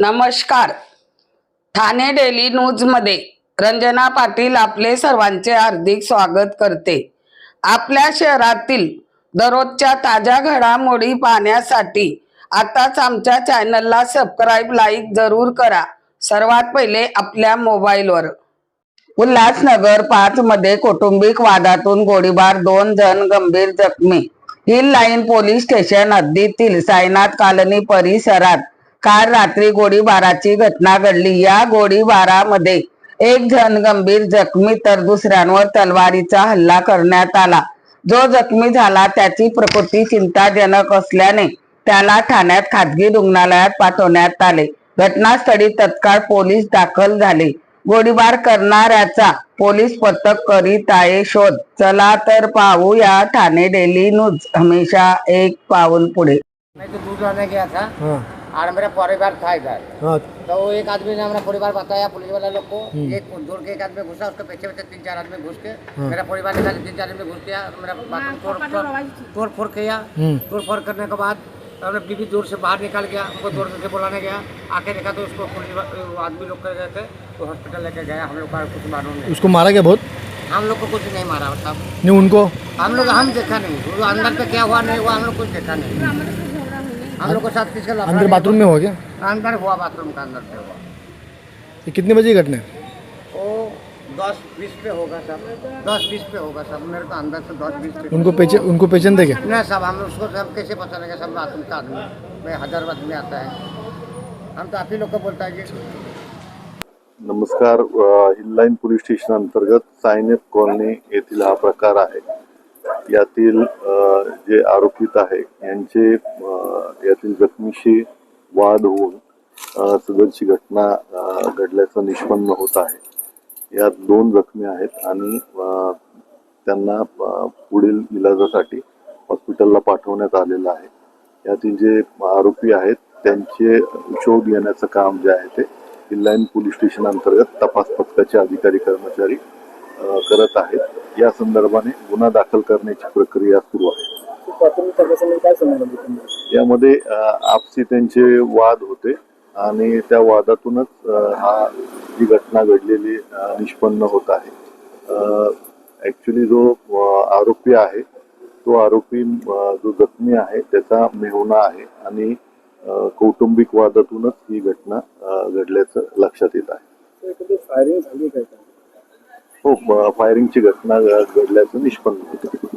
नमस्कार. ठाणे डेली न्यूजमध्ये रंजना पाटील आपले सर्वांचे हार्दिक स्वागत करते. आपल्या शहरातील दररोजच्या ताज्या घडामोडी पाहण्यासाठी आताच आमच्या चॅनलला सबस्क्राईब लाईक जरूर करा. सर्वात पहिले आपल्या मोबाईलवर. उल्हासनगर पाच मध्ये कौटुंबिक वादातून गोळीबार दोन जण गंभीर जखमी. हिल लाईन पोलीस स्टेशन हद्दीतील साईनाथ कॉलनी परिसरात काल रात्री गोळीबाराची घटना घडली. या गोळीबारामध्ये एक जण गंभीर जखमी तर दुसऱ्यांवर तलवारीचा हल्ला करण्यात आला. जो जखमी झाला त्याची प्रकृती चिंताजनक असल्याने त्याला ठाण्यात खासगी रुग्णालयात पाठवण्यात आले. घटनास्थळी तत्काळ पोलीस दाखल झाले. गोळीबार करणाऱ्याचा पोलीस पथक करीत आहे शोध. चला तर पाहूया ठाणे डेली न्यूज. हमेशा एक पाऊल पुढे. तो गया हाँ और मेरा परिवार था इधर। हाँ। तो वो एक आदमी ने हमारा परिवार बताया पुलिस वाला लोग को। एक जोड़ के एक आदमी घुसा उसके पीछे पीछे तीन चार आदमी घुस के। मेरा परिवार निकाले तीन चार आदमी घुस गया मेरा बाथरूम तोड़ तोड़ फोड़ किया। हम्म। तोड़ फोड़ करने के बाद हमने बीबी दूर से बाहर निकाल गया उनको दूर से बुलाने गया। आके देखा तो उसको आदमी लोग कर गए थे तो हॉस्पिटल लेके गया। हम लोग का कुछ मालूम नहीं। उसको मारा क्या बहुत? हम लोग को कुछ नहीं मारा मतलब। नहीं उनको? हम लोग हम देखा नहीं। अंदर पे क्या हुआ नहीं हुआ हम लोग कुछ देखा नहीं। हम लोग को साथ किसके अंदर बाथरूम में हो गया अंदर हुआ बाथरूम का अंदर पे हुआ। ये कितने बजे घटना वो दस बीस पे होगा सब दस बीस पे होगा सब मेरे को अंदर से दस बीस पे उनको पहचान उनको पहचानते क्या? नहीं सब हम उसको सब कैसे पता लगा? सब बाथरूम का आदमी मैं हज़ार आदमी आता है। हम तो आप ही लोग को बोलता है कि नमस्कार हिललाईन पोलीस स्टेशन अंतर्गत सायनेत कॉलनी येथील हा प्रकार आहे. यातील जे आरोपित आहे यांचे अ, यातील जखमीशी वाद होऊन सदरची घटना घडल्याचं निष्पन्न होत आहे. यात दोन जखमी आहेत आणि त्यांना पुढील इलाजासाठी हॉस्पिटलला पाठवण्यात आलेलं आहे. यातील जे आरोपी आहेत त्यांचे शोध घेण्याचं काम जे आहे ते इनलाईन पोलीस स्टेशन अंतर्गत तपास पथकाचे अधिकारी कर्मचारी करत आहेत. या संदर्भाने गुन्हा दाखल करण्याची प्रक्रिया सुरू आहे. यामध्ये आपसी त्यांचे वाद होते आणि त्या वादातूनच हा जी घटना घडलेली निष्पन्न होत आहे. ऍक्च्युली जो आरोपी आहे तो आरोपी जो जखमी आहे त्याचा मेहुणा आहे आणि कौटुंबिक वादातूनच ही घटना घडल्याचं लक्षात येत आहे. फायरिंग झाली काय हो फायरिंगची घटना घडल्याचं निष्पन्न होतं.